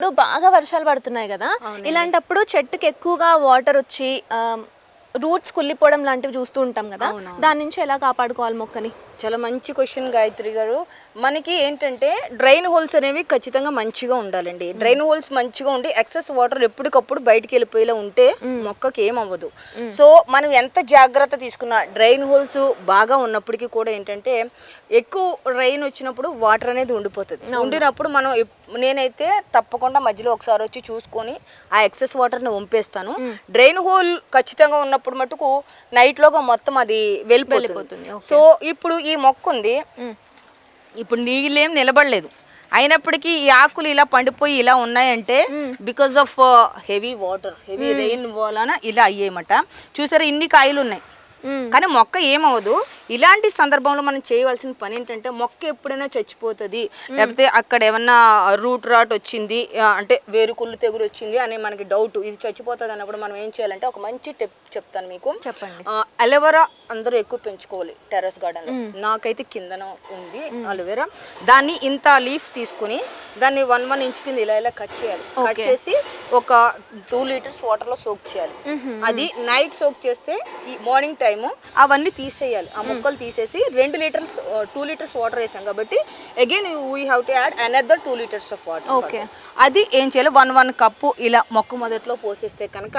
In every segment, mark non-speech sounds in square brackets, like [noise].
ఇప్పుడు బాగా వర్షాలు పడుతున్నాయి కదా. ఇలాంటప్పుడు చెట్టుకి ఎక్కువగా వాటర్ వచ్చి రూట్స్ కుళ్ళిపోవడం లాంటివి చూస్తూ ఉంటాం కదా. దాని నుంచి ఎలా కాపాడుకోవాలి మొక్కని? చాలా మంచి క్వశ్చన్ గాయత్రి గారు. మనకి ఏంటంటే డ్రైన్ హోల్స్ అనేవి ఖచ్చితంగా మంచిగా ఉండాలండి. డ్రైన్ హోల్స్ మంచిగా ఉండి ఎక్సెస్ వాటర్ ఎప్పటికప్పుడు బయటికి వెళ్ళిపోయేలా ఉంటే మొక్కకి ఏం అవ్వదు. సో మనం ఎంత జాగ్రత్త తీసుకున్నా డ్రైన్ హోల్స్ బాగా ఉన్నప్పటికీ కూడా ఏంటంటే ఎక్కువ రైన్ వచ్చినప్పుడు వాటర్ అనేది ఉండిపోతుంది. ఉండినప్పుడు మనం నేనైతే తప్పకుండా మధ్యలో ఒకసారి వచ్చి చూసుకొని ఆ ఎక్సెస్ వాటర్ని వంపేస్తాను. డ్రైన్ హోల్ ఖచ్చితంగా ఉన్నప్పుడు మటుకు నైట్లోగా మొత్తం అది వెళ్ళిపోతుంది, సో ఇప్పుడు ఈ మొక్క ఉంది ఇప్పుడు నీళ్ళేం నిలబడలేదు. అయినప్పటికీ ఈ ఆకులు ఇలా పండిపోయి ఇలా ఉన్నాయంటే because of heavy water heavy rain వలన ఇలా అయ్యేయమట చూసారా ఇన్ని కాయలు ఉన్నాయి. కానీ మొక్క ఏమవ్వదు. ఇలాంటి సందర్భంలో మనం చేయవలసిన పని ఏంటంటే మొక్క ఎప్పుడైనా చచ్చిపోతుంది. లేకపోతే అక్కడ ఏమన్నా రూట్ రాట్ వచ్చింది అంటే వేరుకుళ్ళు తెగులు వచ్చింది అని మనకి డౌట్ ఇది చచ్చిపోతుంది అన్నప్పుడు మనం ఏం చేయాలంటే ఒక మంచి టిప్ చెప్తాను మీకు. చెప్పండి. అలోవెరా అందరూ ఎక్కువ పెంచుకోవాలి టెర్రస్ గార్డెన్ నాకైతే కిందన ఉంది అలోవెరా. దాన్ని ఇంత లీఫ్ తీసుకుని దాన్ని వన్ వన్ ఇంచ్ కింద ఇలా ఇలా కట్ చేయాలి. కట్ చేసి ఒక టూ లీటర్స్ వాటర్లో సోక్ చేయాలి. అది నైట్ సోక్ చేస్తే ఈ మార్నింగ్ టైము అవన్నీ తీసేయాలి. ఆ మొక్కలు తీసేసి రెండు లీటర్స్ టూ లీటర్స్ వాటర్ వేసాం కాబట్టి again we have to add another two litres of water Okay. అది ఏం చేయాలి? వన్ వన్ కప్పు ఇలా మొక్క మొదట్లో పోసేస్తే కనుక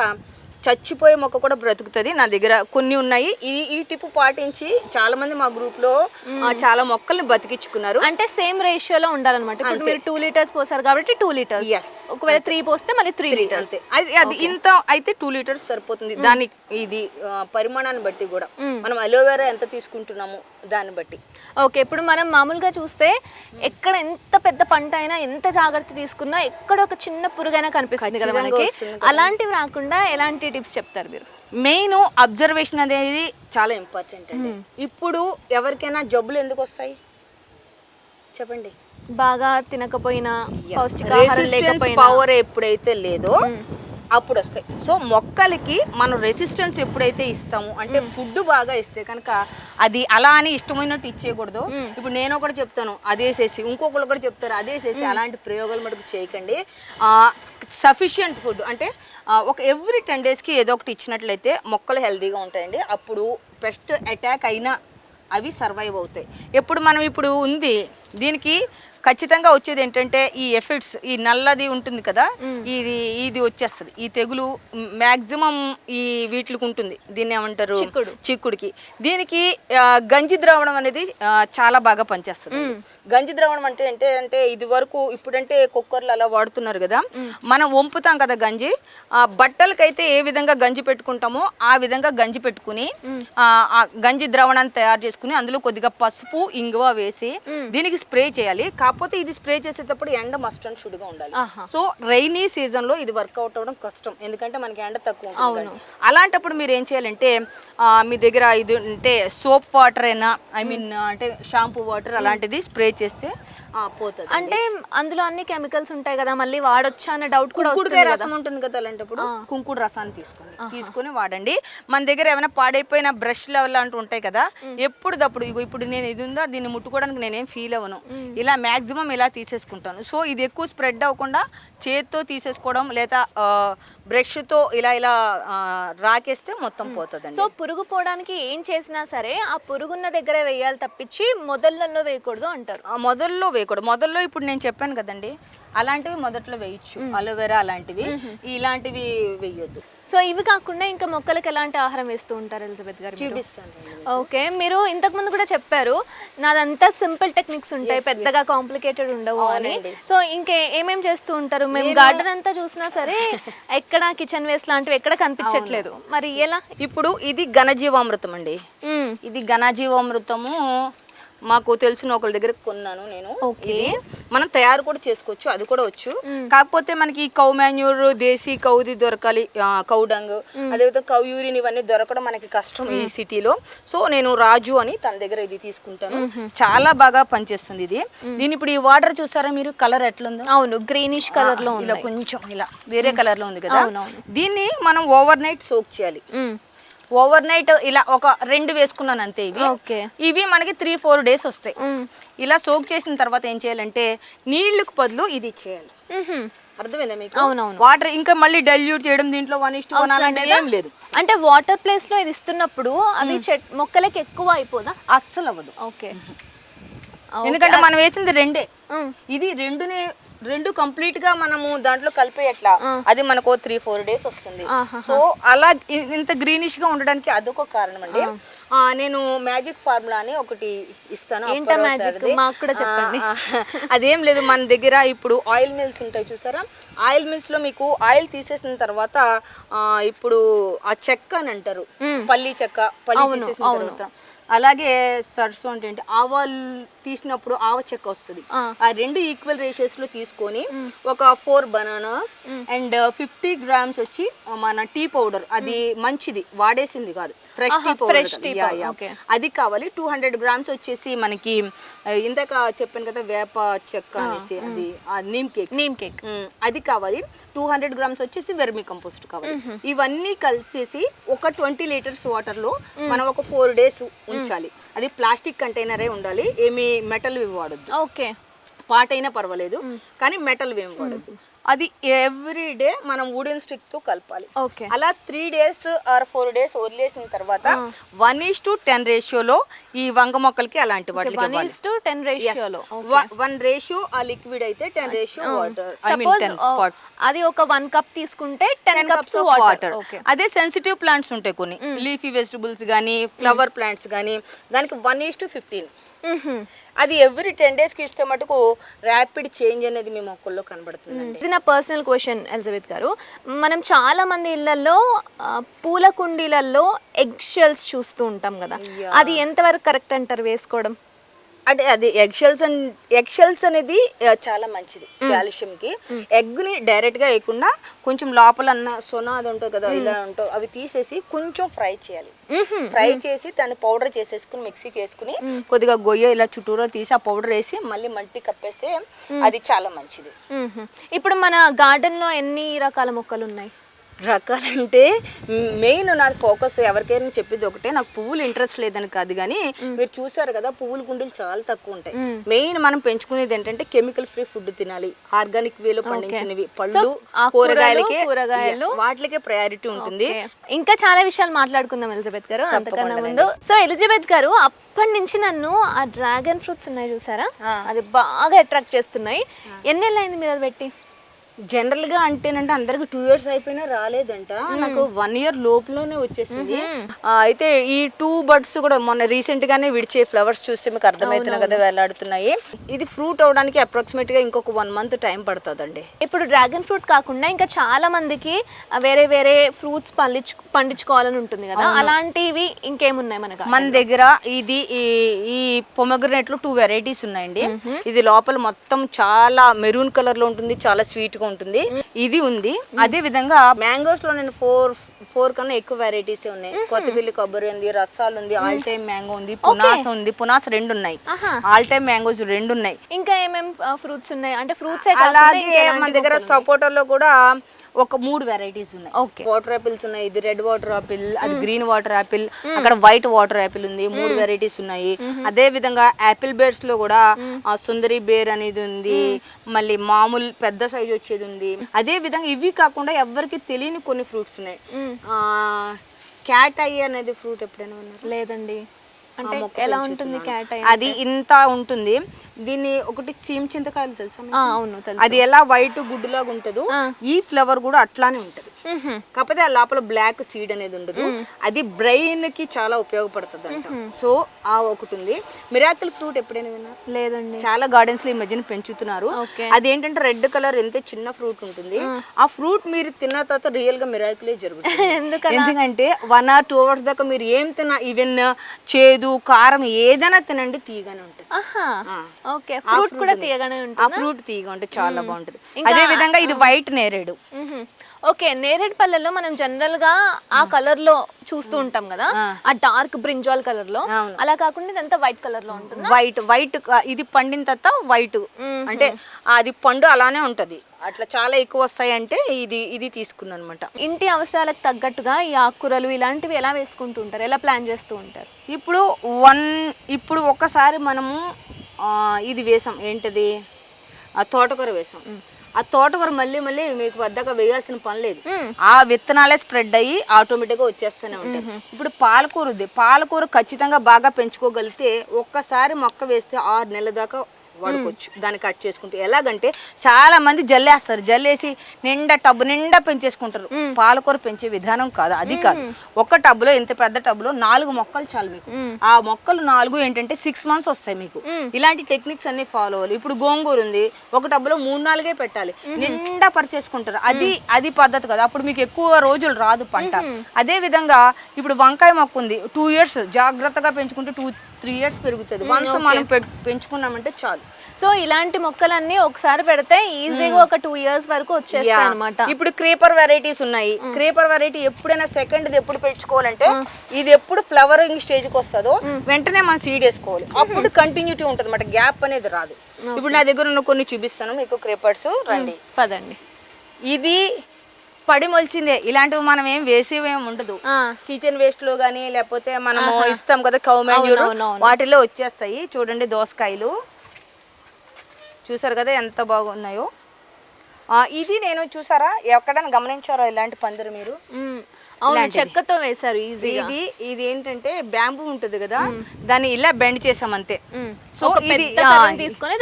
చచ్చిపోయే మొక్క కూడా బ్రతుకుతుంది. నా దగ్గర కొన్ని ఉన్నాయి. ఈ ఈ టిప్ పాటించి చాలా మంది మా గ్రూప్లో చాలా మొక్కల్ని బతికించుకున్నారు అంటే సేమ్ రేషియోలో ఉండాలన్నమాట. ఇప్పుడు మీరు టూ లీటర్స్ పోసారు కాబట్టి టూ లీటర్స్. Yes. ఒకవేళ త్రీ పోస్తే మళ్ళీ త్రీ లీటర్స్. అది అది ఇంత అయితే టూ లీటర్స్ సరిపోతుంది. దాని ఇది పరిమాణాన్ని బట్టి కూడా. మనం అలోవెరా ఎంత తీసుకుంటున్నాము దాన్ని బట్టి. ఓకే ఇప్పుడు మనం మామూలుగా చూస్తే ఎక్కడ ఎంత పెద్ద పంట అయినా ఎంత జాగ్రత్త తీసుకున్నా ఎక్కడ ఒక చిన్న పురుగైనా కనిపిస్తుంది కదా మనకి. అలాంటివి రాకుండా ఎలాంటి టిప్స్ చెప్తారు మీరు? మెయిన్ అబ్జర్వేషన్ అనేది చాలా ఇంపార్టెంట్ అండి. ఇప్పుడు ఎవరికైనా జబ్బులు ఎందుకు వస్తాయి? చెప్పండి. బాగా తినకపోయినా పౌష్టికాహారం లేకపోయినా. పవర్ ఎప్పుడైతే లేదో అప్పుడు వస్తాయి సో మొక్కలకి మనం రెసిస్టెన్స్ ఎప్పుడైతే ఇస్తాము అంటే ఫుడ్ బాగా ఇస్తే కనుక అది అలా అని ఇష్టమైనట్టు ఇచ్చేయకూడదు ఇప్పుడు నేను ఒకటి చెప్తాను అదేసేసి ఇంకొకరు కూడా చెప్తారు అదేసేసి అలాంటి ప్రయోగాలు మటుకు చేయకండి. సఫిషియంట్ ఫుడ్ అంటే ఒక ఎవ్రీ టెన్ డేస్కి ఏదో ఒకటి ఇచ్చినట్లయితే మొక్కలు హెల్తీగా ఉంటాయండి. అప్పుడు పెస్ట్ అటాక్ అయినా అవి సర్వైవ్ అవుతాయి. ఎప్పుడు మనం ఇప్పుడు ఉంది దీనికి ఖచ్చితంగా వచ్చేది ఏంటంటే ఈ ఎఫెక్ట్స్ ఈ నల్లది ఉంటుంది కదా ఇది ఇది వచ్చేస్తుంది. ఈ తెగులు మ్యాక్సిమం ఈ వీటికి ఉంటుంది. దీన్ని ఏమంటారు? చిక్కుడు. చిక్కుడికి. దీనికి గంజి ద్రావణం అనేది చాలా బాగా పనిచేస్తుంది. గంజి ద్రావణం అంటే అంటే అంటే ఇది వరకు ఇప్పుడంటే కుక్కర్లు అలా వాడుతున్నారు కదా. మనం వంపుతాం కదా గంజి. ఆ, బట్టలకైతే ఏ విధంగా గంజి పెట్టుకుంటామో ఆ విధంగా గంజి పెట్టుకుని ఆ, గంజి ద్రావణాన్ని తయారు చేసుకుని అందులో కొద్దిగా పసుపు ఇంగువ వేసి దీనికి స్ప్రే చేయాలి. కాకపోతే ఇది స్ప్రే చేసేటప్పుడు ఎండ మస్ట్ అండ్ షుడ్గా ఉండాలి. సో రైనీ సీజన్లో ఇది వర్కౌట్ అవ్వడం కష్టం. ఎందుకంటే మనకి ఎండ తక్కువ ఉంటుంది. అలాంటప్పుడు మీరు ఏం చేయాలంటే మీ దగ్గర ఇది ఉంటే సోప్ వాటర్ అయినా ఐ మీన్ అంటే షాంపూ వాటర్ అలాంటిది స్ప్రే చేస్తే పోతుంది. అంటే అందులో అన్ని కెమికల్స్ ఉంటాయి కదా మళ్ళీ వాడొచ్చా అన్న డౌట్ కూడా కుంకుడుకాయ రసం ఉంటుంది కదా అలాంటప్పుడు? కుంకుడు రసాన్ని తీసుకోండి తీసుకొని వాడండి. మన దగ్గర ఏమైనా పాడైపోయిన బ్రష్ లెవెల్ అంటూ ఉంటాయి కదా ఎప్పుడు దప్పుడు ఇగో ఇప్పుడు నేను ఇది ఉందా దీన్ని ముట్టుకోవడానికి నేనేం ఫీల్ అవ్వను. ఇలా మాక్సిమం ఇలా తీసేసుకుంటాను. సో ఇది ఎక్కువ స్ప్రెడ్ అవ్వకుండా చేత్తో తీసేసుకోవడం లేదా బ్రష్తో ఇలా ఇలా రాకేస్తే మొత్తం పోతుందండి. సో పురుగు పోవడానికి ఏం చేసినా సరే ఆ పురుగున్న దగ్గరే వేయాలి తప్పించి మొదళ్ళల్లో వేయకూడదు అంటారు. ఆ మొదల్లో వేయకూడదు. మొదల్లో ఇప్పుడు నేను చెప్పాను కదండి అలాంటివి మొదట్లో వేయచ్చు. అలోవెరా అలాంటివి ఇలాంటివి వేయొద్దు. సో ఇవి కాకుండా ఇంకా మొక్కలకు ఎలాంటి ఆహారం వేస్తూ ఉంటారు ఎలిజబెత్ గారు? చూపిస్తాను ఓకే మీరు ఇంతకు ముందు కూడా చెప్పారు నాదంతా సింపుల్ టెక్నిక్స్ ఉంటాయి పెద్దగా కాంప్లికేటెడ్ ఉండవు అని. సో ఇంకే ఏమేం చేస్తూ ఉంటారు? మేము గార్డెన్ అంతా చూసినా సరే ఎక్కడ కిచెన్ వేస్ట్ లాంటివి ఎక్కడ కనిపించట్లేదు. మరి ఎలా? ఇప్పుడు ఇది ఘనజీవామృతం అండి. ఇది ఘనజీవామృతము మాకు తెలిసిన ఒకరి దగ్గర కొన్నాను నేను. ఇది మనం తయారు కూడా చేసుకోవచ్చు అది కూడా వచ్చు. కాకపోతే మనకి కౌ మాన్యూర్ దేశీ కౌది దొరకాలి ఆ, కౌ డంగ్ అదేవిధంగా కౌ యూరిన్ ఇవన్నీ దొరకడం మనకి కష్టం ఈ సిటీలో. సో నేను రాజు అని తన దగ్గర ఇది తీసుకుంటాను. చాలా బాగా పనిచేస్తుంది ఇది. దీని ఇప్పుడు ఈ వాటర్ చూసారా మీరు? కలర్ ఎట్లుందో? అవును గ్రీనిష్ కలర్లో ఇలా ఉంది కొంచెం ఇలా వేరే కలర్లో ఉంది కదా. దీన్ని మనం ఓవర్ నైట్ సోక్ చేయాలి. ఓవర్ నైట్ ఇలా ఒక రెండు వేసుకున్నాను అంతే ఇవి. ఓకే. ఇవి మనకి త్రీ ఫోర్ డేస్ వస్తాయి. ఇలా సోక్ చేసిన తర్వాత ఏం చేయాలంటే నీళ్ళకు బదులు ఇది ఇచ్చేయాలి. మ్హూ. అర్థమైందా మీకు? అవునవును. వాటర్ ఇంకా మళ్ళీ డైల్యూట్ చేయడం దీంట్లో వన్ అలాంటివి ఏం లేదు. అంటే వాటర్ ప్లేస్లో ఇది ఇస్తున్నప్పుడు అవి చెట్ మొక్కలకి ఎక్కువ అయిపోదా? అస్సలు అవ్వదు ఓకే. ఎందుకంటే మనం వేసింది రెండే. ఇది రెండునే రెండు కంప్లీట్గా మనము దాంట్లో కలిపేయట్లా. అది మనకు త్రీ ఫోర్ డేస్ వస్తుంది. సో అలా ఇంత గ్రీనిష్గా ఉండడానికి అదొక కారణం అండి నేను మ్యాజిక్ ఫార్ములా అని ఒకటి ఇస్తాను చెప్పండి. అదేం లేదు మన దగ్గర ఇప్పుడు ఆయిల్ మిల్స్ ఉంటాయి చూసారా? ఆయిల్ మిల్స్లో మీకు ఆయిల్ తీసేసిన తర్వాత ఇప్పుడు ఆ చెక్క అని అంటారు. పల్లి చెక్క పల్లి తీసేసిన తర్వాత. అలాగే సర్సు అంటే ఆవాలు తీసినప్పుడు ఆవ చెక్క వస్తుంది. ఆ. రెండు ఈక్వల్ రేషియోస్లో తీసుకొని ఒక four bananas and fifty grams వచ్చి మన టీ పౌడర్ అది మంచిది. వాడేసింది కాదు. Fresh tea powder. అది కావాలి. టూ హండ్రెడ్ గ్రామ్స్ వచ్చేసి మనకి ఇందాక చెప్పాను కదా వేప చెక్క అనేసి అది ఆ నీమ్ కేక్ నీమ్ కేక్. అది కావాలి. టూ హండ్రెడ్ గ్రామ్స్ వచ్చేసి వెర్మి కంపోస్ట్ కావాలి. ఇవన్నీ కలిసేసి ఒక ట్వంటీ లీటర్స్ వాటర్లో మనం ఒక ఫోర్ డేస్ ఉంచాలి అది ప్లాస్టిక్ కంటైనరే ఉండాలి. ఏమి మెటల్ వాడద్దు. ఓకే. పాట్ అయినా పర్వాలేదు కానీ మెటల్ ఏమి వాడద్దు. అది ఎవ్రీ డే మనం వుడెన్ స్టిక్తో కలపాలి. ఓకే అలా three days or four days వదిలేసిన తర్వాత వన్ ఈస్ టు టెన్ రేషియోలో ఈ వంగ మొక్కలకి అలాంటి వాటికి వన్ ఈస్ టు టెన్ రేషియోలో వన్ రేషియో ఆ లిక్విడ్ అయితే టెన్ రేషియో వాటర్ అది ఒక వన్ కప్ తీసుకుంటే టెన్ కప్స్ వాటర్ అదే సెన్సిటివ్ ప్లాంట్స్ ఉంటాయి కొన్ని. లీఫీ వెజిటబుల్స్ కానీ ఫ్లవర్ ప్లాంట్స్ కానీ దానికి వన్ ఈస్ టు ఫిఫ్టీన్ అది ఎవ్రీ టెన్ డేస్కి ఇస్తే మటుకు ర్యాపిడ్ చేంజ్ అనేది మీ మొక్కల్లో కనబడుతుందండి. ఇది నా పర్సనల్ క్వశ్చన్ ఎలిజబెత్ గారు. మనం చాలా మంది ఇళ్ళలో పూల కుండీలలో ఎగ్ షెల్స్ చూస్తూ ఉంటాం కదా. అది ఎంతవరకు కరెక్ట్ అంటారు వేసుకోవడం? అంటే అది egg shells and egg shells అనేది చాలా మంచిది కాల్షియం కి ఎగ్ని డైరెక్ట్గా వేయకుండా కొంచెం లోపల అన్న సొన అది ఉంటుంది కదా ఇలా ఉంటుంది అవి తీసేసి కొంచెం ఫ్రై చేయాలి. ఫ్రై చేసి దాన్ని పౌడర్ చేసేసుకుని మిక్సీకి వేసుకుని కొద్దిగా గొయ్య ఇలా చుట్టూరా తీసి ఆ పౌడర్ వేసి మళ్ళీ మట్టి కప్పేస్తే అది చాలా మంచిది. ఇప్పుడు మన గార్డెన్లో ఎన్ని రకాల మొక్కలు ఉన్నాయి? రకాలంటే మెయిన్ నాకు ఫోకస్ ఎవరికైనా చెప్పేది ఒకటే. నాకు పువ్వులు ఇంట్రెస్ట్ లేదని కాదు కానీ మీరు చూసారు కదా పువ్వుల కుండీలు చాలా తక్కువ ఉంటాయి. మెయిన్ మనం పెంచుకునేది ఏంటంటే కెమికల్ ఫ్రీ ఫుడ్ తినాలి. ఆర్గానిక్ వేలో పండించినవి. పళ్ళు కూరగాయలకి కూరగాయలు. వాటికే ప్రయారిటీ ఉంటుంది. ఇంకా చాలా విషయాలు మాట్లాడుకుందాం ఎలిజబెత్ గారు. అంతకన్నా ముందు. సో ఎలిజబెత్ గారు అప్పటి నుంచి నన్ను ఆ డ్రాగన్ ఫ్రూట్స్ ఉన్నాయి చూసారా? అది బాగా అట్రాక్ట్ చేస్తున్నాయి. ఎన్ని నెలలు అయింది మీరు అది పెట్టి? జనరల్గా అంటేనంటే అందరికి టూ ఇయర్స్ అయిపోయినా రాలేదంట. నాకు వన్ ఇయర్ లోపులోనే వచ్చేసింది. అయితే ఈ టూ బర్డ్స్ కూడా మొన్న రీసెంట్ గానే విడిచే ఫ్లవర్స్ చూస్తే మీకు అర్థమవుతున్నాయి కదా వేలాడుతున్నాయి ఇది ఫ్రూట్ అవడానికి అప్రాక్సిమేట్గా ఇంకొక వన్ మంత్ టైం పడుతుందండి. ఇప్పుడు డ్రాగన్ ఫ్రూట్ కాకుండా ఇంకా చాలా మందికి వేరే వేరే ఫ్రూట్స్ పండించు పండించుకోవాలని ఉంటుంది కదా. అలాంటివి ఇంకేమున్నాయి మనకు మన దగ్గర ఇది ఈ ఈ పొమగ్రనేట్లో టూ వెరైటీస్ ఉన్నాయండి. ఇది లోపల మొత్తం చాలా మెరూన్ కలర్లో ఉంటుంది చాలా స్వీట్గా ఉంటుంది. ఇది ఉంది. అదే విధంగా మ్యాంగోస్లో నేను ఫోర్ ఫోర్ కన్నా ఎక్కువ వెరైటీస్ ఉన్నాయి. కొత్తపల్లి కొబ్బరి ఉంది రసాలు ఉంది ఆల్ టైమ్ మ్యాంగో ఉంది పునాస ఉంది పునాస రెండు ఉన్నాయి. ఆల్ టైమ్ మ్యాంగోస్ రెండు ఉన్నాయి. ఇంకా ఏమేం ఫ్రూట్స్ ఉన్నాయి? అంటే ఫ్రూట్స్ అలాగే మన దగ్గర సపోటాలో కూడా ఒక మూడు వెరైటీస్ ఉన్నాయి. వాటర్ యాపిల్స్ ఉన్నాయి ఇది రెడ్ వాటర్ యాపిల్ అది గ్రీన్ వాటర్ యాపిల్ అక్కడ వైట్ వాటర్ యాపిల్ ఉంది మూడు వెరైటీస్ ఉన్నాయి. అదే విధంగా యాపిల్ బేర్స్లో కూడా ఆ, సుందరి బేర్ అనేది ఉంది మళ్ళీ మామూలు పెద్ద సైజ్ వచ్చేది ఉంది. అదే విధంగా ఇవి కాకుండా ఎవరికి తెలియని కొన్ని ఫ్రూట్స్ ఉన్నాయి. క్యాట్ ఐ అనేది ఫ్రూట్ ఎప్పుడైనా ఉన్నారు లేదండి. అంటే ఎలా ఉంటుంది క్యాట్ అది ఇంత ఉంటుంది. దీన్ని ఒకటి సీమ్ చింతకాయలు తెలుసా? అవును తెలుసు. అది ఎలా వైట్ గుడ్డులాగా ఉంటుందో ఈ ఫ్లవర్ కూడా అట్లానే ఉంటది. కాకపోతే ఆ లోపల బ్లాక్ సీడ్ అనేది ఉండదు. అది బ్రెయిన్కి చాలా ఉపయోగపడుతుంది అంట సో ఆ ఒకటి ఉంది. మిరాకిల్ ఫ్రూట్ ఎప్పుడైనా విన్నా? లేదండి. చాలా గార్డెన్స్లో ఈ మధ్యన పెంచుతున్నారు. అదేంటంటే రెడ్ కలర్ ఎంత చిన్న ఫ్రూట్ ఉంటుంది. ఆ. ఫ్రూట్ మీరు తిన్న తర్వాత రియల్గా మిరాకిలే జరుగుతుంది? [laughs] ఎందుకంటే వన్ ఆర్ టూ అవర్స్ దాకా మీరు ఏం తిన్నా ఈవెన్ చేదు కారం ఏదైనా తినండి తీయగానే ఉంటుంది. ఓకే ఫ్రూట్ కూడా తీయగానే ఆ ఫ్రూట్ తీయగా ఉంటుంది చాలా బాగుంటుంది. అదే విధంగా ఇది వైట్ నేరేడు. ఓకే నేరేడు పళ్ళల్లో మనం జనరల్గా ఆ కలర్లో చూస్తూ ఉంటాం కదా? ఆ. డార్క్ బ్రింజాల్ కలర్లో. అలా కాకుండా ఇదంతా వైట్ కలర్లో ఉంటుంది? వైట్ వైట్ ఇది పండిన తర్వాత వైట్. అంటే అది పండు అలానే ఉంటది. అట్లా చాలా ఎక్కువ వస్తాయి అంటే ఇది ఇది తీసుకున్నాను అనమాట ఇంటి అవసరాలకు తగ్గట్టుగా ఈ ఆకుకూరలు ఇలాంటివి ఎలా వేసుకుంటూ ఉంటారు? ఎలా ప్లాన్ చేస్తూ ఉంటారు? ఇప్పుడు వన్ ఇప్పుడు ఒక్కసారి మనము ఇది వేసాం. ఏంటది? ఆ, తోటకూర వేసాం. ఆ తోటకూర మళ్ళీ మళ్ళీ మీకు పెద్దగా వేయాల్సిన పని లేదు. ఆ విత్తనాలే స్ప్రెడ్ అయ్యి ఆటోమేటిక్గా వచ్చేస్తూనే ఉంటాయి. ఇప్పుడు పాలకూర ఉంది. పాలకూర ఖచ్చితంగా బాగా పెంచుకోగలిగితే ఒక్కసారి మొక్క వేస్తే ఆరు నెలల దాకా వాడుకోవచ్చు దాన్ని కట్ చేసుకుంటే. ఎలాగంటే చాలా మంది జల్లేస్తారు. జల్లేసి నిండా టబ్బు నిండా పెంచేసుకుంటారు. పాలకూర పెంచే విధానం కాదు. అది కాదు. ఒక టబ్బులో ఇంత పెద్ద టబ్బులో నాలుగు మొక్కలు చాలు మీకు. ఆ మొక్కలు నాలుగు ఏంటంటే సిక్స్ మంత్స్ వస్తాయి మీకు. ఇలాంటి టెక్నిక్స్ అన్ని ఫాలో అవ్వాలి. ఇప్పుడు గోంగూర ఉంది. ఒక టబ్బులో మూడు నాలుగే పెట్టాలి. నిండా పరిచేసుకుంటారు. అది అది పద్ధతి కదా. అప్పుడు మీకు ఎక్కువ రోజులు రాదు పంట. అదే విధంగా ఇప్పుడు వంకాయ మొక్క ఉంది. టూ ఇయర్స్ జాగ్రత్తగా పెంచుకుంటే టూ త్రీ ఇయర్స్ పెరుగుతుంది. వన్స్ మనం పెంచుకున్నామంటే చాలు. సో ఇలాంటి మొక్కలన్నీ ఒకసారి పెడితే ఈజీగా ఒక టూ ఇయర్స్ వరకు వచ్చేస్తాయి అనమాట ఇప్పుడు క్రీపర్ వెరైటీస్ ఉన్నాయి. క్రీపర్ వెరైటీ ఎప్పుడైనా సెకండ్ ఎప్పుడు పెంచుకోవాలంటే ఇది ఎప్పుడు ఫ్లవరింగ్ స్టేజ్కి వస్తుందో వెంటనే మనం సీడ్ వేసుకోవాలి. అప్పుడు కంటిన్యూటీ ఉంటుంది అన్నమాట గ్యాప్ అనేది రాదు. ఇప్పుడు నా దగ్గర ఉన్న కొన్ని చూపిస్తాను మీకు క్రీపర్స్ రండి. పదండి. ఇది పడి మొలిచిందే. ఇలాంటివి మనం ఏం వేసేవేం ఉండదు. ఆ, కిచెన్ వేస్ట్లో గానీ లేకపోతే మనము ఇస్తాం కదా కౌ అవునవును. వాటిలో వచ్చేస్తాయి. చూడండి దోసకాయలు. చూసారు కదా ఎంత బాగున్నాయో. ఇది నేను చూసారా? ఎక్కడైనా గమనించారా ఇలాంటి పందిరి మీరు? అవును చెక్కతో వేశారు ఈజీగా. ఇది ఇది ఏంటంటే బ్యాంబూ ఉంటుంది కదా దాన్ని ఇలా బెండ్ చేసాం అంతే. సో ఇది తీసుకొని.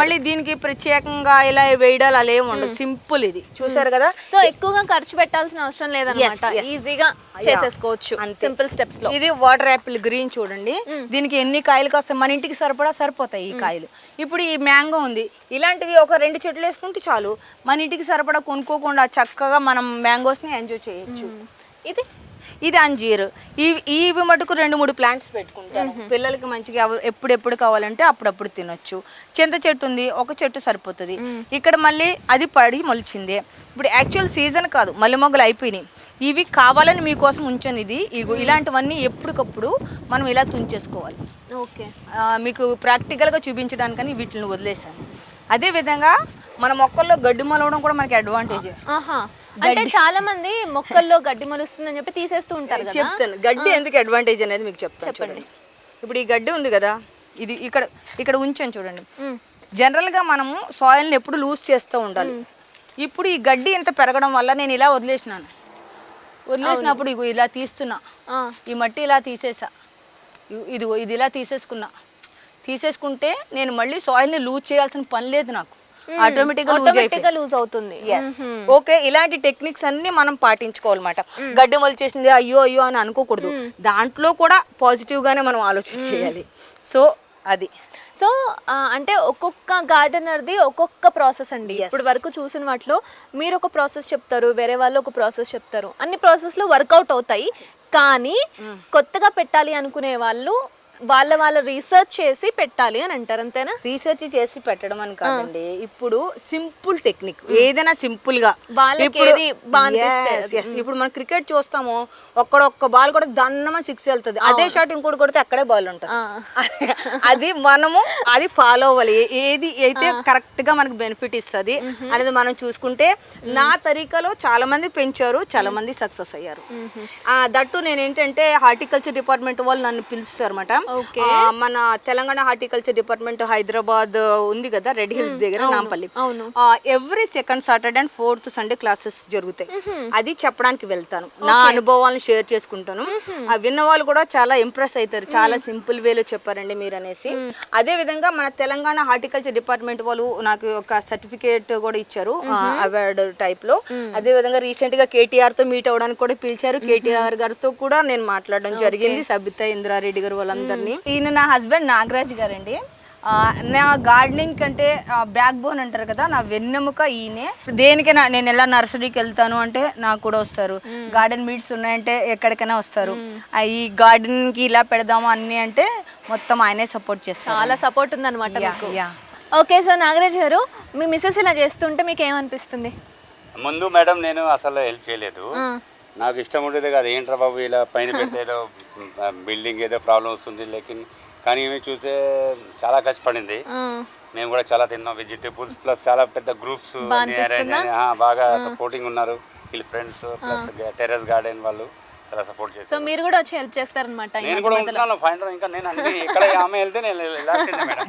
మళ్ళీ దీనికి ప్రత్యేకంగా ఇలా వేయడాలు అలా ఏమి ఉండదు సింపుల్ ఇది. చూసారు కదా? సో ఎక్కువగా ఖర్చు పెట్టాల్సిన అవసరం లేదన్నమాట. ఈజీగా చేసేసుకోవచ్చు. సింపుల్ స్టెప్స్లో. ఇది వాటర్ యాపిల్ గ్రీన్ చూడండి. దీనికి ఎన్ని కాయలు కాస్తాయి మన ఇంటికి సరిపడా సరిపోతాయి ఈ కాయలు. ఇప్పుడు ఈ మ్యాంగో ఉంది. ఇలాంటివి ఒక రెండు చెట్లు వేసుకుంటే చాలు. మన ఇంటికి సరిపడా కొనుక్కోకుండా చక్కగా మనం మ్యాంగోస్ని ఎంజాయ్ చేయొచ్చు. ఇది? ఇది అంజీర్. ఇవి ఇవి మటుకు రెండు మూడు ప్లాంట్స్ పెట్టుకుంటాను పిల్లలకి మంచిగా ఎవ- ఎప్పుడెప్పుడు కావాలంటే అప్పుడప్పుడు తినొచ్చు. చింత చెట్టు ఉంది ఒక చెట్టు సరిపోతుంది. ఇక్కడ మళ్ళీ అది పడి మొలిచింది. ఇప్పుడు యాక్చువల్ సీజన్ కాదు మల్లె మొగ్గలు అయిపోయినాయి. ఇవి కావాలని మీకోసం ఉంచాను ఇది. ఇగో ఇలాంటివన్నీ ఎప్పటికప్పుడు మనం ఇలా తుంచేసుకోవాలి. ఓకే. మీకు ప్రాక్టికల్గా చూపించడానికని వీటిని వదిలేసాను అదే విధంగా మన మొక్కల్లో గడ్డి మలవడం కూడా మనకి అడ్వాంటేజ్ అంటే చాలా మంది మొక్కల్లో గడ్డి మొలుస్తుందని చెప్పి తీసేస్తూ ఉంటారు కదా. చెప్తాను. గడ్డి ఎందుకు అడ్వాంటేజ్ అనేది మీకు చెప్తాను. చూడండి. ఇప్పుడు ఈ గడ్డి ఉంది కదా ఇది ఇక్కడ ఇక్కడ ఉంచాను చూడండి. జనరల్గా మనము సాయిల్ని ఎప్పుడు లూజ్ చేస్తూ ఉండాలి. ఇప్పుడు ఈ గడ్డి ఇంత పెరగడం వల్ల నేను ఇలా వదిలేసినాను. వదిలేసినప్పుడు ఇగో ఇలా తీస్తున్నా. ఈ మట్టి ఇలా తీసేసా. ఇ- ఇదిగో ఇది ఇలా తీసేసుకున్నా. తీసేసుకుంటే నేను మళ్ళీ సాయిల్ని లూజ్ చేయాల్సిన పని లేదు నాకు. ఆటోమేటిక్గా లూజ్గా లూజ్ అవుతుంది. ఓకే ఇలాంటి టెక్నిక్స్ అన్ని మనం పాటించుకోవాలన్నమాట. గడ్డి మొలిచేసింది అయ్యో అయ్యో అని అనుకోకూడదు. దాంట్లో కూడా పాజిటివ్ గానే మనం ఆలోచన చేయాలి. సో అది. సో అంటే ఒక్కొక్క గార్డెనర్ది ఒక్కొక్క ప్రాసెస్ అండి. ఇప్పుడు వరకు చూసిన వాటిలో మీరు ఒక ప్రాసెస్ చెప్తారు వేరే వాళ్ళు ఒక ప్రాసెస్ చెప్తారు. అన్ని ప్రాసెస్లు వర్కౌట్ అవుతాయి. కానీ కొత్తగా పెట్టాలి అనుకునే వాళ్ళు వాళ్ళ వాళ్ళ రీసెర్చ్ చేసి పెట్టాలి అని అంటారు అంతేనా? రీసెర్చ్ చేసి పెట్టడం అని కాదండి. ఇప్పుడు సింపుల్ టెక్నిక్ ఏదైనా సింపుల్గా. yes. ఇప్పుడు మనం క్రికెట్ చూస్తాము ఒక్కడొక్క బాల్ కూడా దన్నమ సిక్స్ వెళ్తుంది. అదే షాట్ ఇంకోటి కొడితే అక్కడే బాల్ ఉంటుంది. [laughs] అది మనము అది ఫాలో అవ్వాలి. ఏది అయితే కరెక్ట్గా మనకు బెనిఫిట్ ఇస్తుంది అనేది మనం చూసుకుంటే నా తరీకాలో చాలా మంది పెంచారు చాలా మంది సక్సెస్ అయ్యారు. దట్టు నేను ఏంటంటే హార్టికల్చర్ డిపార్ట్మెంట్ వాళ్ళు నన్ను పిలుస్తారు అనమాట. మన తెలంగాణ హార్టికల్చర్ డిపార్ట్మెంట్ హైదరాబాద్ ఉంది కదా రెడ్ హిల్స్ దగ్గర Nampally. Every second Saturday and fourth Sunday classes జరుగుతాయి. అది చెప్పడానికి వెళ్తాను. నా అనుభవాలను షేర్ చేసుకుంటాను. విన్న వాళ్ళు కూడా చాలా ఇంప్రెస్ అవుతారు. చాలా సింపుల్ వేలో చెప్పారండి మీరు అనేసి అదే విధంగా మన తెలంగాణ హార్టికల్చర్ డిపార్ట్మెంట్ వాళ్ళు నాకు ఒక సర్టిఫికేట్ కూడా ఇచ్చారు. అవార్డు టైప్లో. అదే విధంగా రీసెంట్గా కేటీఆర్తో మీట్ అవ్వడానికి కూడా పిలిచారు. కేటీఆర్ గారితో కూడా నేను మాట్లాడడం జరిగింది. సబితా ఇంద్రారెడ్డి గారు వాళ్ళందరినీ ఈయన నా హస్బెండ్ నాగరాజ్ గారండి. నా గార్డెనింగ్ కంటే బ్యాక్ బోన్ అంటారు కదా నా వెన్నెముక ఈయనే. దేనికైనా నేను ఎలా నర్సరీకి వెళ్తాను అంటే నాకు కూడా వస్తారు. గార్డెన్ మీట్స్ ఉన్నాయంటే ఎక్కడికైనా వస్తారు. ఈ గార్డెనింగ్కి ఇలా పెడదాము అన్ని అంటే మొత్తం ఆయనే సపోర్ట్ చేస్తారు. చాలా సపోర్ట్ ఉందన్నమాట యా, మీకు. యా. ఓకే సో నాగరాజ్ గారు మీ మిస్సెస్ ఇలా చేస్తుంటే మీకు ఏమనిపిస్తుంది? ముందు మేడం నేను అసలు హెల్ప్ చేయలేదు. నాకు ఇష్టం ఉండేది కాదు. ఏంట్రా బాబు ఇలా పైన పెడితే ఏదో బిల్డింగ్ ఏదో ప్రాబ్లం వస్తుంది లేకిన్ కానీ ఈమె చూసే చాలా కష్టపడింది. మేము కూడా చాలా తిన్నాం. వెజిటేబుల్స్ ప్లస్ చాలా పెద్ద గ్రూప్స్ బాగా సపోర్టింగ్ ఉన్నారు. వీళ్ళ ఫ్రెండ్స్ ప్లస్ టెర్రస్ గార్డెన్ వాళ్ళు చాలా సపోర్ట్ సో చేస్తారు మీరు కూడా వచ్చి హెల్ప్ చేస్తారనమాట నేను కూడా ఉంటున్నాను. ఫైనల్ ఇంకా నేను అన్ని ఇక్కడ ఆమె వెళ్తే నేను వెళ్ళాల్సిందే మేడం.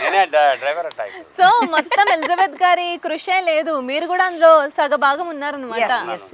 నేనే డ్రైవర్ సో మొత్తం ఎలిజబెత్ గారి కృషే లేదు. మీరు కూడా అందులో సగభాగం ఉన్నారనమాట Yes, yes.